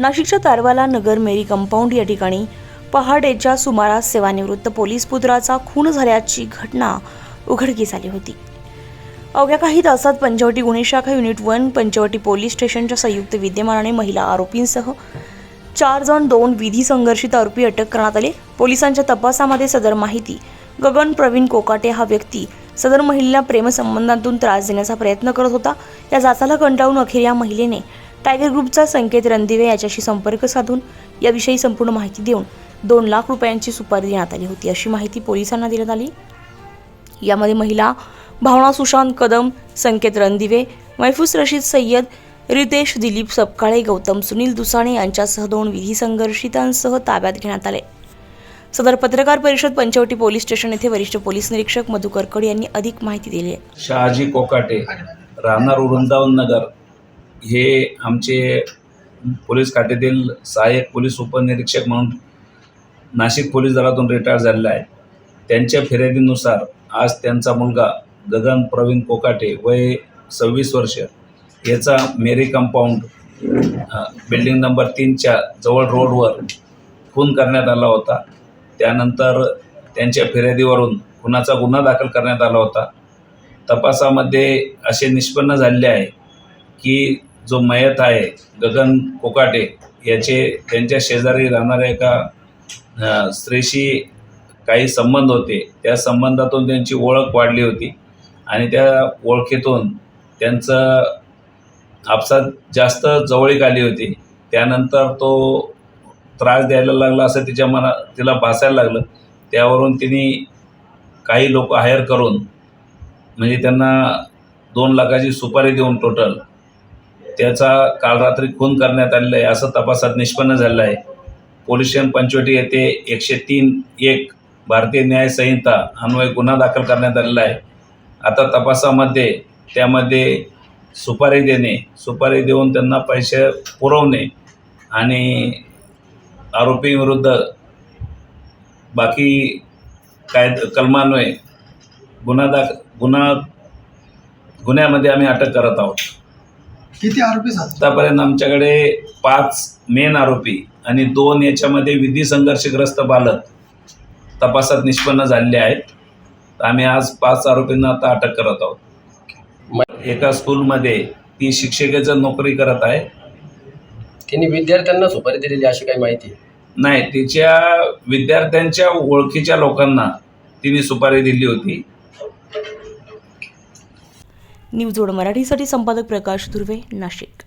नाशिकच्या तारवाला नगर मेरी कंपाऊंड या ठिकाणी पहाडेच्या सुमारास सेवानिवृत्त पोलीस पुत्राचा खून झाल्याची घटना उघडकीस आली होती. अवघ्या काही तासात पंचवटी गुन्हे शाखा युनिट वन पंचवटी पोलीस स्टेशनच्या संयुक्त विद्यमानाने महिला आरोपींसह चार जण दोन विधी संघर्षित आरोपी अटक करण्यात आले. पोलिसांच्या तपासामध्ये सदर माहिती गगन प्रवीण कोकाटे हा व्यक्ती सदर महिलेला प्रेमसंबंधातून त्रास देण्याचा प्रयत्न करत होता. या जाचाला कंटाळून अखेर या महिलेने टायगर ग्रुपचा संकेत रणदिवे याच्याशी संपर्क साधून याविषयी संपूर्ण माहिती देऊन दोन लाख रुपयांची सुपारी देण्यात आली होती. अशी माहिती पोलिसांना देण्यात आली. यामध्ये महिला भावना सुशांत कदम संकेत रणदिवे मैफूस रशीद सय्यद रितेश दिलीप सपकाळे गौतम सुनील दुसाणे यांच्यासह दोन विधी संघर्षितांसह ताब्यात घेण्यात आले. सदर पत्रकार परिषद पंचवटी पोलीस स्टेशन येथे वरिष्ठ पोलीस निरीक्षक मधुकर कड यांनी अधिक माहिती दिली आहे. शहाजी कोकाटे राहणार वृंदावन नगर हे आमचे पोलीस खात्यातील सहाय्यक पोलीस उपनिरीक्षक म्हणून नाशिक पोलीस दलातून रिटायर झालेला आहे त्यांच्या फिर्यादीनुसार आज त्यांचा मुलगा गगन प्रवीण कोकाटे वय सव्वीस वर्ष याचा मेरी कंपाऊंड बिल्डिंग नंबर तीनच्या जवळ रोडवर खून करण्यात आला होता. त्यानंतर त्यांच्या फिर्यादीवरून खुनाचा गुन्हा दाखल करण्यात आला होता. तपासामध्ये असे निष्पन्न झालेले आहे की जो मयत आहे गगन कोकाटे याचे त्यांच्या शेजारी राहणाऱ्या एका स्त्रीशी काही संबंध होते. त्या संबंधातून त्यांची ओळख वाढली होती आणि त्या ओळखीतून त्यांचं आपसात जास्त जवळीक आली होती. त्यानंतर तो त्रास द्यायला लागला असं तिच्या मना तिला भासायला लागलं. त्यावरून तिने काही लोक हायर करून म्हणजे त्यांना दोन लाखाची सुपारी देऊन टोटल त्याचा काल रात्री खून करण्यात आलेला आहे असं तपासात निष्पन्न झालं आहे पोलीस स्टेशन पंचवटी येथे एकशे तीन एक भारतीय न्याय संहिता अन्वय गुन्हा दाखल करण्यात आलेला आहे. आता तपासामध्ये त्यामध्ये सुपारी देणे सुपारी देऊन त्यांना पैसे पुरवणे आणि आरोपीविरुद्ध बाकी काय कलमान्वये गुन्हा दाख गुन्हा गुन्ह्यामध्ये आम्ही अटक करत आहोत. किती आरोपी झाले? आतापर्यंत आमच्याकडे पाच मेन आरोपी आणि दोन याच्यामध्ये विधी संघर्षग्रस्त बालक तपासात निष्पन्न झालेले आहेत. तर आम्ही आज पाच आरोपींना आता अटक करत आहोत. एका स्कूलमध्ये ती शिक्षकेचं नोकरी करत आहे. तिने विद्यार्थ्यांना सुपारी दिलेली अशी काही माहिती. नाही तिच्या विद्यार्थ्यांच्या ओळखीच्या लोकांना तिने सुपारी दिली होती. न्यूज ओड मराठीसाठी संपादक प्रकाश धुर्वे नाशिक.